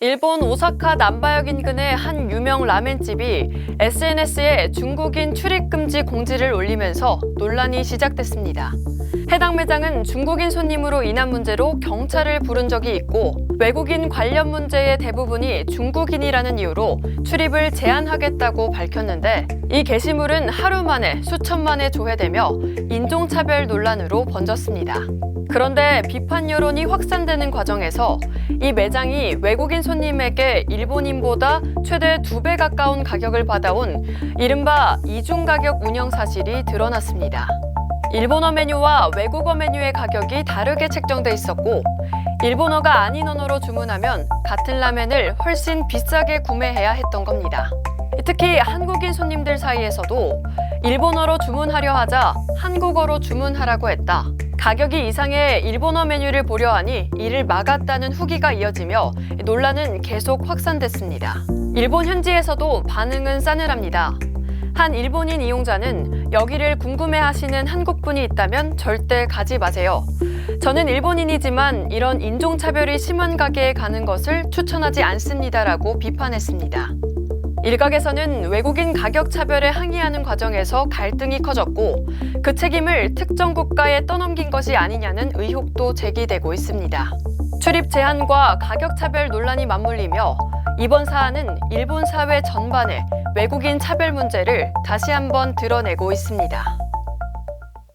일본 오사카 남바역 인근의 한 유명 라멘집이 SNS에 중국인 출입 금지 공지를 올리면서 논란이 시작됐습니다. 해당 매장은 중국인 손님으로 인한 문제로 경찰을 부른 적이 있고 외국인 관련 문제의 대부분이 중국인이라는 이유로 출입을 제한하겠다고 밝혔는데 이 게시물은 하루 만에 수천만에 조회되며 인종차별 논란으로 번졌습니다. 그런데 비판 여론이 확산되는 과정에서 이 매장이 외국인 손님에게 일본인보다 최대 두 배 가까운 가격을 받아온 이른바 이중 가격 운영 사실이 드러났습니다. 일본어 메뉴와 외국어 메뉴의 가격이 다르게 책정돼 있었고 일본어가 아닌 언어로 주문하면 같은 라멘을 훨씬 비싸게 구매해야 했던 겁니다. 특히 한국인 손님들 사이에서도 일본어로 주문하려 하자 한국어로 주문하라고 했다. 가격이 이상의 일본어 메뉴를 보려 하니 이를 막았다는 후기가 이어지며 논란은 계속 확산됐습니다. 일본 현지에서도 반응은 싸늘합니다. 한 일본인 이용자는 여기를 궁금해 하시는 한국분이 있다면 절대 가지 마세요. 저는 일본인이지만 이런 인종차별이 심한 가게에 가는 것을 추천하지 않습니다라고 비판했습니다. 일각에서는 외국인 가격 차별에 항의하는 과정에서 갈등이 커졌고 그 책임을 특정 국가에 떠넘긴 것이 아니냐는 의혹도 제기되고 있습니다. 출입 제한과 가격 차별 논란이 맞물리며 이번 사안은 일본 사회 전반의 외국인 차별 문제를 다시 한번 드러내고 있습니다.